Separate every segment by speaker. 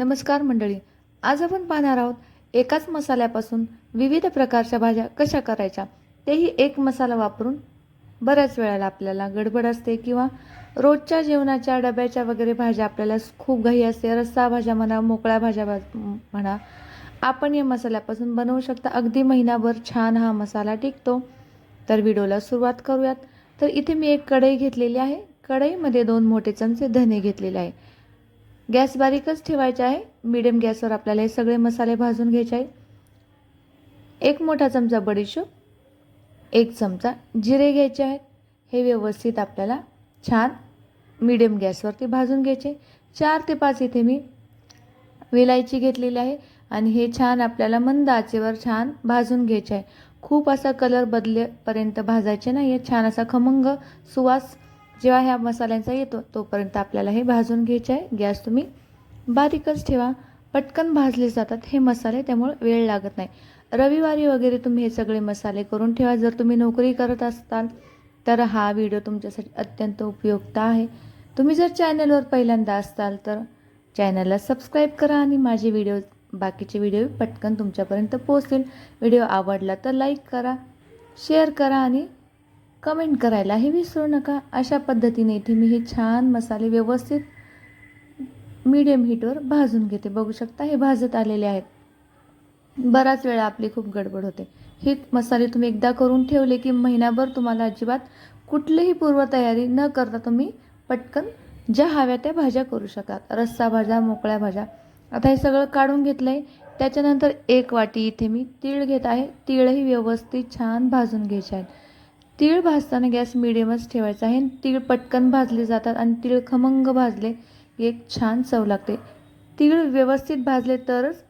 Speaker 1: नमस्कार मंडळी. आज आपण पाहणार आहोत एकाच मसाल्यापासून विविध प्रकारच्या भाज्या कशा करायच्या? तेही एक मसाला वापरून बऱ्याच वेळेला आपल्याला गडबड असते किंवा रोजच्या जेवणाच्या डब्याच्या वगैरे भाज्या आपल्याला खूप घाई असते. रस्सा भाज्या म्हणा मोकळ्या भाज्या भाज- म्हणा आपण या मसाल्यापासून बनवू शकता. अगदी महिनाभर छान हा मसाला टिकतो. तर व्हिडिओला सुरुवात करूयात. तर इथे मी एक कढई घेतलेली आहे. कढईमध्ये दोन मोठे चमचे धने घेतलेले आहे. गॅस बारीकच ठेवायचा आहे. मिडियम गॅसवर आपल्याला हे सगळे मसाले भाजून घ्यायचे आहे एक मोठा चमचा बडीशोप एक चमचा जिरे घ्यायचे आहेत. हे व्यवस्थित आपल्याला छान मिडियम गॅसवरती भाजून घ्यायचे. चार ते पाच इथे मी वेलायची घेतलेली आहे आणि हे छान आपल्याला मंद आचेवर छान भाजून घ्यायचे आहे. खूप असा कलर बदलेपर्यंत भाजायचे नाही आहे छान असा खमंग सुवास जेव्हा ह्या मसाल्यांचा येतो तोपर्यंत आपल्याला हे भाजून घ्यायचे आहे. गॅस तुम्ही बारीकच ठेवा. पटकन भाजले जातात हे मसाले त्यामुळे वेळ लागत नाही. रविवारी वगैरे तुम्ही हे सगळे मसाले करून ठेवा. जर तुम्ही नोकरी करत असाल तर हा व्हिडिओ तुमच्यासाठी अत्यंत उपयुक्त आहे. तुम्ही जर चॅनलवर पहिल्यांदा असताल तर चॅनलला सबस्क्राईब करा आणि माझे व्हिडिओ बाकीचे व्हिडिओ पटकन तुमच्यापर्यंत पोहोचतील. व्हिडिओ आवडला तर लाईक करा शेअर करा आणि कमेंट करायलाही विसरू नका. अशा पद्धतीने इथे मी हे छान मसाले व्यवस्थित मीडियम हीटवर भाजून घेते. बघू शकता हे भाजत आलेले आहेत. बराच वेळा आपली खूप गडबड होते. हे मसाले तुम्ही एकदा करून ठेवले की महिनाभर तुम्हाला अजिबात कुठलीही पूर्वतयारी न करता तुम्ही पटकन ज्या हव्या त्या भाज्या करू शकाल. रस्सा भाज्या मोकळ्या भाज्या. आता हे सगळं काढून घेतलं आहे त्याच्यानंतर एक वाटी इथे मी तीळ घेत आहे. तीळही व्यवस्थित छान भाजून घ्यायचे आहेत. तीळ भाजताना गॅस मिडियमच ठेवायचा आहे. तीळ पटकन भाजले जातात आणि तीळ खमंग भाजले एक छान चव लागते. तीळ व्यवस्थित भाजले तरच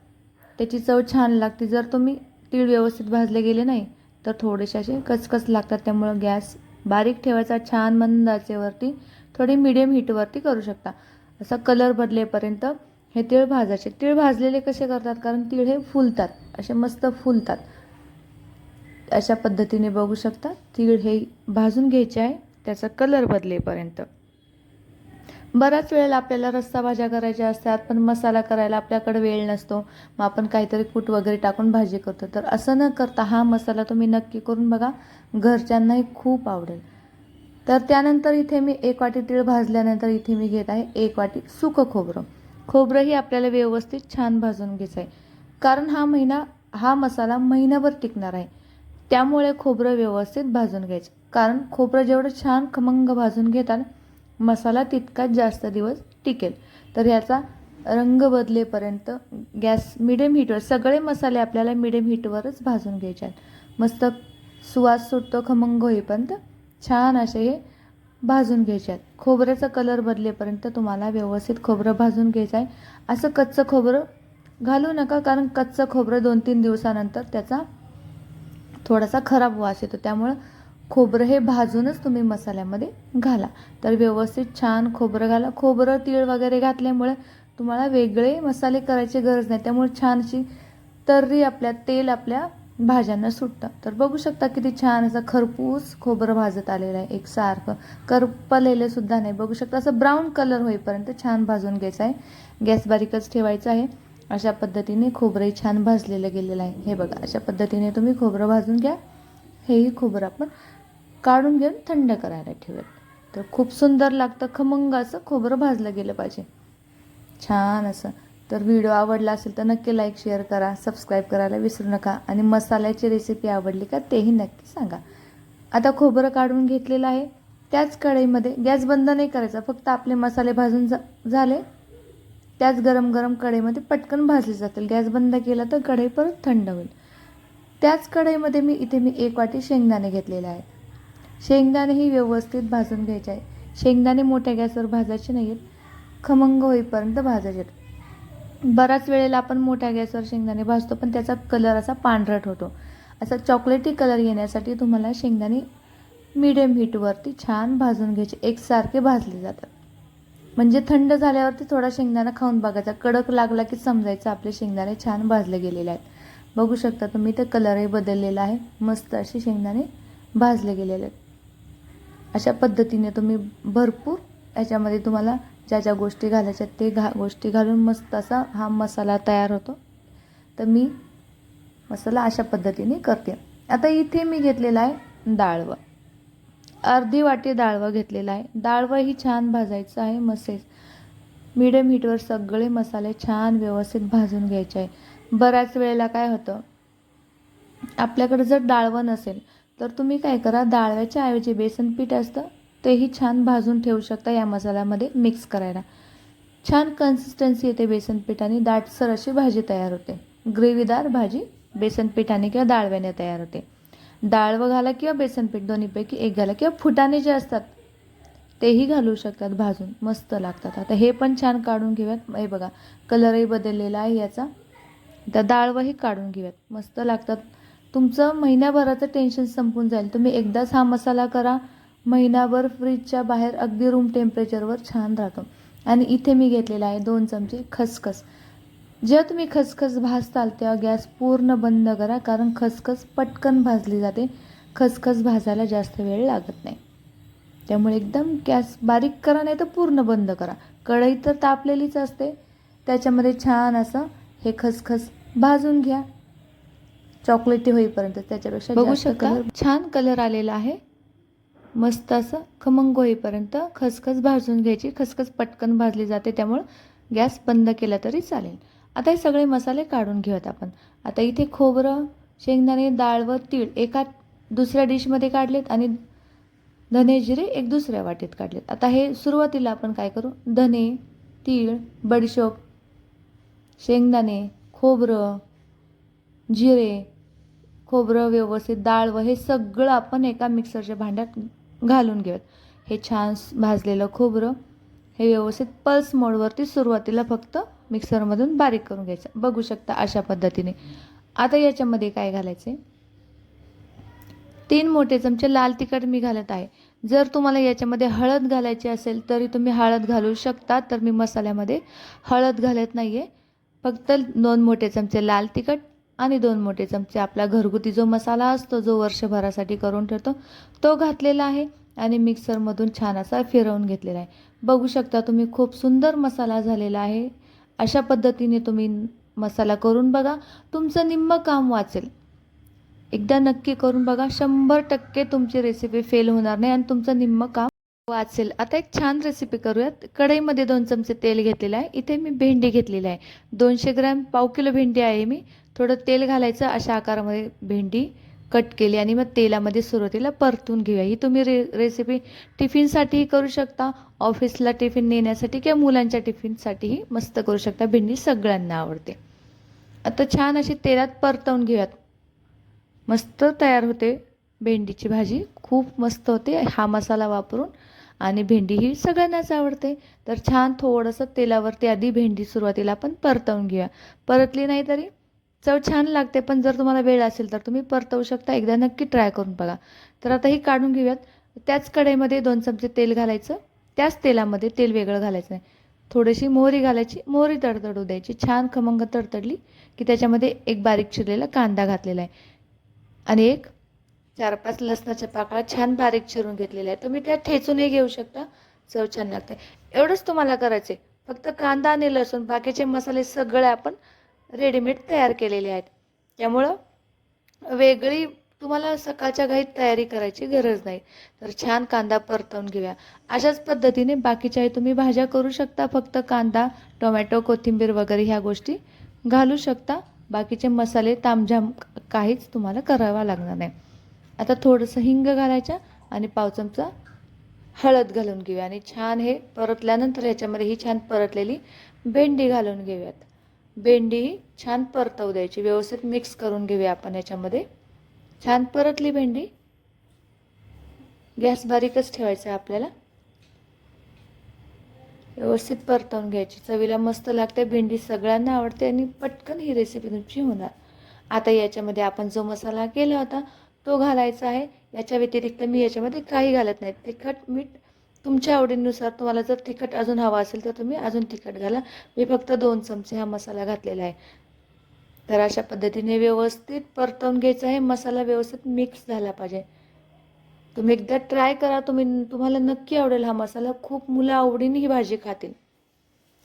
Speaker 1: त्याची चव छान लागते. जर तुम्ही तीळ व्यवस्थित भाजले गेले नाही तर थोडेसे असे कचकच लागतात. त्यामुळं गॅस बारीक ठेवायचा छान मंद आचेवरती थोडी मिडियम हीटवरती करू शकता. असा कलर बदलेपर्यंत हे तीळ भाजायचे. तीळ भाजलेले कसे करतात? कारण तीळ हे फुलतात असे मस्त फुलतात. अशा पद्धतीने बघू शकता. तीळ हे भाजून घ्यायचे आहे. त्याचा कलर बदलेपर्यंत. बऱ्याच वेळेला आपल्याला रस्सा भाज्या करायच्या असतात पण मसाला करायला आपल्याकडे वेळ नसतो. मग आपण काहीतरी कूट वगैरे टाकून भाजी करतो. तर असं न करता हा मसाला तुम्ही नक्की करून बघा. घरच्यांनाही खूप आवडेल. तर त्यानंतर इथे मी एक वाटी तीळ भाजल्यानंतर इथे मी घेत आहे एक वाटी सुकं खोबरं. खोबरंही आपल्याला व्यवस्थित छान भाजून घ्यायचं आहे. कारण हा महिना हा मसाला महिनाभर टिकणार आहे. त्यामुळे खोबरं व्यवस्थित भाजून घ्यायचं. कारण खोबरं जेवढं छान खमंग भाजून घेतात मसाला तितकाच जास्त दिवस टिकेल. तर ह्याचा रंग बदलेपर्यंत गॅस मिडियम हीटवर सगळे मसाले आपल्याला मिडियम हीटवरच भाजून घ्यायचे आहेत. मस्त सुवास सुटतो खमंग होईपर्यंत छान असे हे भाजून घ्यायचे आहेत. खोबऱ्याचा कलर बदलेपर्यंत तुम्हाला व्यवस्थित खोबरं भाजून घ्यायचं आहे. असं कच्चं खोबरं घालू नका कारण कच्चं खोबरं दोन तीन दिवसानंतर त्याचा थोडासा खराब वास येतो. त्यामुळं खोबरं हे भाजूनच तुम्ही मसाल्यामध्ये घाला. तर व्यवस्थित छान खोबरं घाला. खोबरं तीळ वगैरे घातल्यामुळे तुम्हाला वेगळे मसाले करायची गरज नाही. त्यामुळे छानशी तर्री आपल्या तेल आपल्या भाज्यांना सुटतं. तर बघू शकता किती छान असं खरपूस खोबरं भाजत आलेलं आहे. एकसारखं करपलेलं सुद्धा नाही. बघू शकता असं ब्राऊन कलर होईपर्यंत छान भाजून घ्यायचं आहे. गॅस बारीकच ठेवायचा आहे. अशा पद्धतीने खोबरंही छान भाजलेलं गेलेलं आहे. हे बघा अशा पद्धतीने तुम्ही खोबरं भाजून घ्या. हेही खोबरं आपण काढून घेऊन थंड करायला ठेवूयात. तर खूप सुंदर लागतं खमंग असं खोबरं भाजलं गेलं पाहिजे. छान असं. तर व्हिडिओ आवडला असेल तर नक्की लाईक शेअर करा सबस्क्राईब करायला विसरू नका. आणि मसाल्याची रेसिपी आवडली का तेही नक्की सांगा. आता खोबरं काढून घेतलेलं आहे. त्याच कढईमध्ये गॅस बंद नाही करायचा फक्त आपले मसाले भाजून जा झाले. त्याच गरम गरम कढईमध्ये पटकन भाजले जातील. गॅस बंद केला तर कढई परत थंड होईल. त्याच कढईमध्ये मी इथे मी एक वाटी शेंगदाणे घेतलेले आहेत शेंगदाणेही व्यवस्थित भाजून घ्यायचे आहे. शेंगदाणे मोठ्या गॅसवर भाजायचे नाही आहेत खमंग होईपर्यंत भाजायचे बऱ्याच वेळेला आपण मोठ्या गॅसवर शेंगदाणे भाजतो पण त्याचा कलर असा पांढरट होतो. असा चॉकलेटी कलर येण्यासाठी तुम्हाला शेंगदाणे मिडियम हीटवरती छान भाजून घ्यायचे. एकसारखे भाजले जातात. म्हणजे थंड झाल्यावरती थोडा शेंगदाणा खाऊन बघायचा कडक लागला की समजायचं आपले शेंगदाणे छान भाजले गेलेले आहेत. बघू शकता तुम्ही ते कलरही बदललेला आहे. मस्त असे शेंगदाणे भाजले गेलेले आहेत. अशा पद्धतीने तुम्ही भरपूर याच्यामध्ये तुम्हाला ज्या ज्या गोष्टी घालायच्या ते घा गोष्टी घालून मस्त असा हा मसाला तयार होतो. तर मी मसाला अशा पद्धतीने करते. आता इथे मी घेतलेला आहे डाळवं अर्धी वाटी डाळवं घेतलेलं आहे. डाळवं ही छान भाजायचं आहे मसेज मिडियम हीटवर सगळे मसाले छान व्यवस्थित भाजून घ्यायचे आहे. बऱ्याच वेळेला काय होतं आपल्याकडे जर डाळवं नसेल तर तुम्ही काय करा डाळव्याच्या ऐवजी बेसन पीठ असतं तेही छान भाजून ठेवू शकता या मसाल्यामध्ये मिक्स करायला. छान कन्सिस्टन्सी येते बेसन पिठाने दाटसर अशी भाजी तयार होते. ग्रेव्हीदार भाजी बेसन पिठाने किंवा डाळव्याने तयार होते. डाळ व घाला किंवा बेसन पीठ दोन्हीपैकी एक घाला किंवा फुटाणे जे असतात तेही घालू शकतात भाजून. मस्त लागतात. आता हे पण छान काढून घेऊयात. हे बघा कलरही बदललेला आहे याचा. तर डाळवंही काढून घेऊयात. मस्त लागतात. तुमचं महिन्याभराचं टेन्शन संपून जाईल. तुम्ही एकदाच हा मसाला करा. महिनाभर फ्रीजच्या बाहेर अगदी रूम टेम्परेचरवर छान राहतो. आणि इथे मी घेतलेला आहे दोन चमचे खसखस. जेव्हा तुम्ही खसखस भाजताल तेव्हा गॅस पूर्ण बंद करा कारण खसखस पटकन भाजली जाते. खसखस भाजायला जास्त वेळ लागत नाही. त्यामुळे एकदम गॅस बारीक करा नाही तर पूर्ण बंद करा. कढई तर तापलेलीच असते. त्याच्यामध्ये छान असं हे खसखस भाजून घ्या. चॉकलेटी होईपर्यंत त्याच्यापेक्षा
Speaker 2: बघू शकता?
Speaker 1: छान कलर आलेला आहे. मस्त असं खमंग होईपर्यंत खसखस भाजून घ्यायची. खसखस पटकन भाजली जाते त्यामुळं गॅस बंद केला तरी चालेल. आता हे सगळे मसाले काढून घेऊयात आपण. आता इथे खोबरं शेंगदाणे डाळ व तीळ एका दुसऱ्या डिशमध्ये काढलेत आणि धने जिरे एक दुसऱ्या वाटीत काढलेत. आता हे सुरुवातीला आपण काय करू? धने तीळ बडीशोप शेंगदाणे खोबरं जिरे खोबरं व्यवस्थित डाळ व हे सगळं आपण एका मिक्सरच्या भांड्यात घालून घेऊयात. हे छान भाजलेलं खोबरं हे व्यवस्थित पल्स मोडवरती सुरुवातीला फक्त मिक्सरमधून बारीक करून घ्यायचं. बघू शकता अशा पद्धतीने. आता याच्यामध्ये काय घालायचे तीन मोठे चमचे लाल तिखट मी घालत आहे. जर तुम्हाला याच्यामध्ये हळद घालायची असेल तरी तुम्ही हळद घालू शकता तर मी मसाल्यामध्ये हळद घालत नाही आहे फक्त दोन मोठे चमचे लाल तिखट आणि दोन मोठे चमचे आपला घरगुती जो मसाला असतो जो वर्षभरासाठी करून ठेवतो तो घातलेला आहे आणि मिक्सरमधून छान असा फिरवून घेतलेला आहे. बघू शकता तुम्ही खूप सुंदर मसाला झालेला आहे. अशा पद्धतीने तुम्ही मसाला करून बघा. तुमचं निम्मं काम वाचेल. एकदा नक्की करून बघा. शंभर टक्के तुमची रेसिपी फेल होणार नाही आणि तुमचं निम्मं काम वाचेल. आता एक छान रेसिपी करूयात. कढईमध्ये दोन चमचे तेल घेतलेलं आहे. इथे मी भेंडी घेतलेली आहे. दोनशे ग्रॅम पाव किलो भेंडी आहे मी. थोडं तेल घालायचं अशा आकारामध्ये भेंडी. कट केली आणि मग तेलामध्ये सुरुवातीला परतून घेऊया. ही तुम्ही रे रेसिपी टिफिनसाठीही करू शकता ऑफिसला टिफिन नेण्यासाठी किंवा मुलांच्या टिफिनसाठीही मस्त करू शकता. भेंडी सगळ्यांना आवडते. आता छान अशी तेलात परतवून घेऊयात. मस्त तयार होते भेंडीची भाजी. खूप मस्त होते. हा मसाला वापरून आणि भेंडी ही सगळ्यांनाच आवडते. तर छान थोडंसं तेलावरती आधी भेंडी सुरुवातीला आपण परतवून घेऊया. परतली नाही तरी चव छान लागते पण जर तुम्हाला वेळ असेल तर तुम्ही परतवू शकता. एकदा नक्की ट्राय करून बघा. तर आता ही काढून घेऊयात. त्याच कढईमध्ये दोन चमचे तेल घालायचं. त्याच तेलामध्ये तेल वेगळं घालायचं नाही. थोडीशी मोहरी घालायची. मोहरी तडतडू द्यायची. छान खमंग तडतडली की त्याच्यामध्ये एक बारीक चिरलेला कांदा घातलेला आहे. आणि एक चार पाच लसणाच्या पाकळ्या छान बारीक चिरून घेतलेल्या आहे तुम्ही त्या ठेचूनही घेऊ शकता. चव छान लागते. एवढंच तुम्हाला करायचे फक्त कांदा आणि लसूण बाकीचे मसाले सगळे आपण रेडीमेड तयार केलेले आहेत. त्यामुळं वेगळी तुम्हाला सकाळच्या घाईत तयारी करायची गरज नाही. तर छान कांदा परतवून घेऊया. अशाच पद्धतीने बाकीच्याही तुम्ही भाज्या करू शकता. फक्त कांदा टोमॅटो कोथिंबीर वगैरे ह्या गोष्टी घालू शकता. बाकीचे मसाले तामझाम काहीच तुम्हाला करावा लागणार नाही. आता थोडंसं हिंग घालायचं आणि पाव चमचा हळद घालून घेऊया. आणि छान हे परतल्यानंतर ह्याच्यामध्ये ही छान परतलेली भेंडी घालून घेऊयात. भेंडी छान परतवू द्यायची. व्यवस्थित मिक्स करून घेऊया आपण याच्यामध्ये. छान परतली भेंडी. गॅस बारीकच ठेवायचा आहे आपल्याला. व्यवस्थित परतवून घ्यायची. चवीला मस्त लागते भेंडी. सगळ्यांना आवडते आणि पटकन ही रेसिपी तुमची होणार. आता याच्यामध्ये आपण जो मसाला केला होता तो घालायचा आहे. याच्या व्यतिरिक्त मी याच्यामध्ये काही घालत नाही. तिखट मीठ तुमच्या आवडीनुसार तुम्हाला जर तिखट अजून हवा असेल तर तुम्ही अजून तिखट घाला. मी फक्त दोन चमचे हा मसाला घातलेला आहे. तर अशा पद्धतीने व्यवस्थित परतवून घ्यायचा आहे. मसाला व्यवस्थित मिक्स झाला पाहिजे. तुम्ही एकदा ट्राय करा. तुम्ही तुम्हाला नक्की आवडेल हा मसाला. खूप मुलं आवडीने ही भाजी खातील.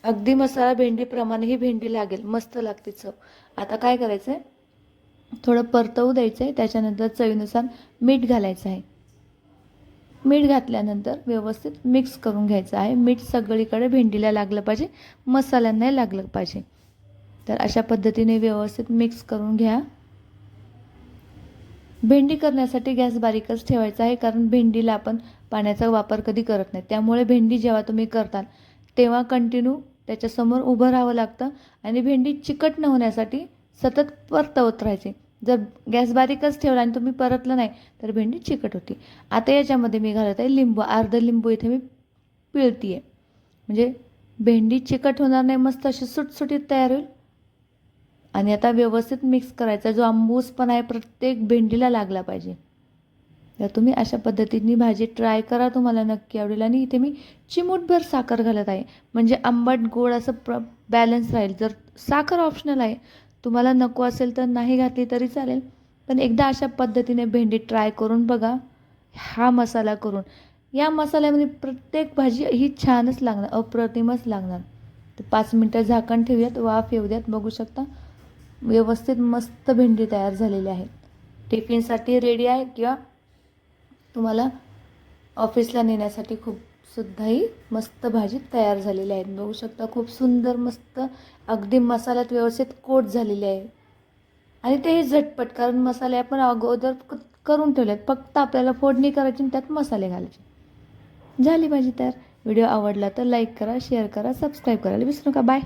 Speaker 1: अगदी मसाला भेंडीप्रमाणे ही भेंडी लागेल. मस्त लागते चव. आता काय करायचं आहे थोडं परतवू द्यायचं आहे त्याच्यानंतर चवीनुसार मीठ घालायचं आहे. मीठ घातल्यानंतर व्यवस्थित मिक्स करून घ्यायचं आहे. मीठ सगळीकडे भेंडीला लागलं पाहिजे मसाल्यांनाही लागलं पाहिजे. तर अशा पद्धतीने व्यवस्थित मिक्स करून घ्या. भेंडी करण्यासाठी गॅस बारीकच ठेवायचा आहे कारण भेंडीला आपण पाण्याचा वापर कधी करत नाही. त्यामुळे भेंडी जेव्हा तुम्ही करताल तेव्हा कंटिन्यू त्याच्यासमोर उभं राहावं लागतं आणि भेंडी चिकट न होण्यासाठी सतत परतवत राहायचे. जर गॅस बारीकच ठेवला आणि तुम्ही परतलं नाही तर भेंडी चिकट होती. आता याच्यामध्ये मी घालत आहे लिंबू अर्ध लिंबू इथे मी पिळती आहे म्हणजे भेंडी चिकट होणार नाही मस्त अशी सुटसुटीत तयार होईल. आणि आता व्यवस्थित मिक्स करायचा जो आंबूस पण आहे प्रत्येक भेंडीला लागला पाहिजे. तर तुम्ही अशा पद्धतीने भाजी ट्राय करा तुम्हाला नक्की आवडेल. आणि इथे मी चिमूटभर साखर घालत आहे. म्हणजे आंबट गोड असं प्र बॅलन्स राहील. जर साखर ऑप्शनल आहे तुम्हाला नको असेल तर नाही घातली तरी चालेल. पण एकदा अशा पद्धतीने भेंडी ट्राय करून बघा. हा मसाला करून. या मसाल्यामध्ये प्रत्येक भाजी ही छानच लागणार अप्रतिमच लागणार. तर पाच मिनटं झाकण ठेवूयात वाफ येऊ द्यात बघू शकता. व्यवस्थित मस्त भेंडी तयार झालेली आहे. टिफिनसाठी रेडी आहे किंवा तुम्हाला ऑफिसला नेण्यासाठी खूप सुद्धाही मस्त भाजी तयार झालेली आहे. बघू शकता खूप सुंदर मस्त अगदी मसाल्यात व्यवस्थित कोट झालेली आहे. आणि तेही झटपट कारण मसाले आपण अगोदर करून ठेवलेत. फक्त आपल्याला फोडणी करायची आणि त्यात मसाले घालायचे. झाली भाजी तयार. व्हिडिओ आवडला तर लाईक करा शेअर करा सबस्क्राईब करायला विसरू नका. बाय.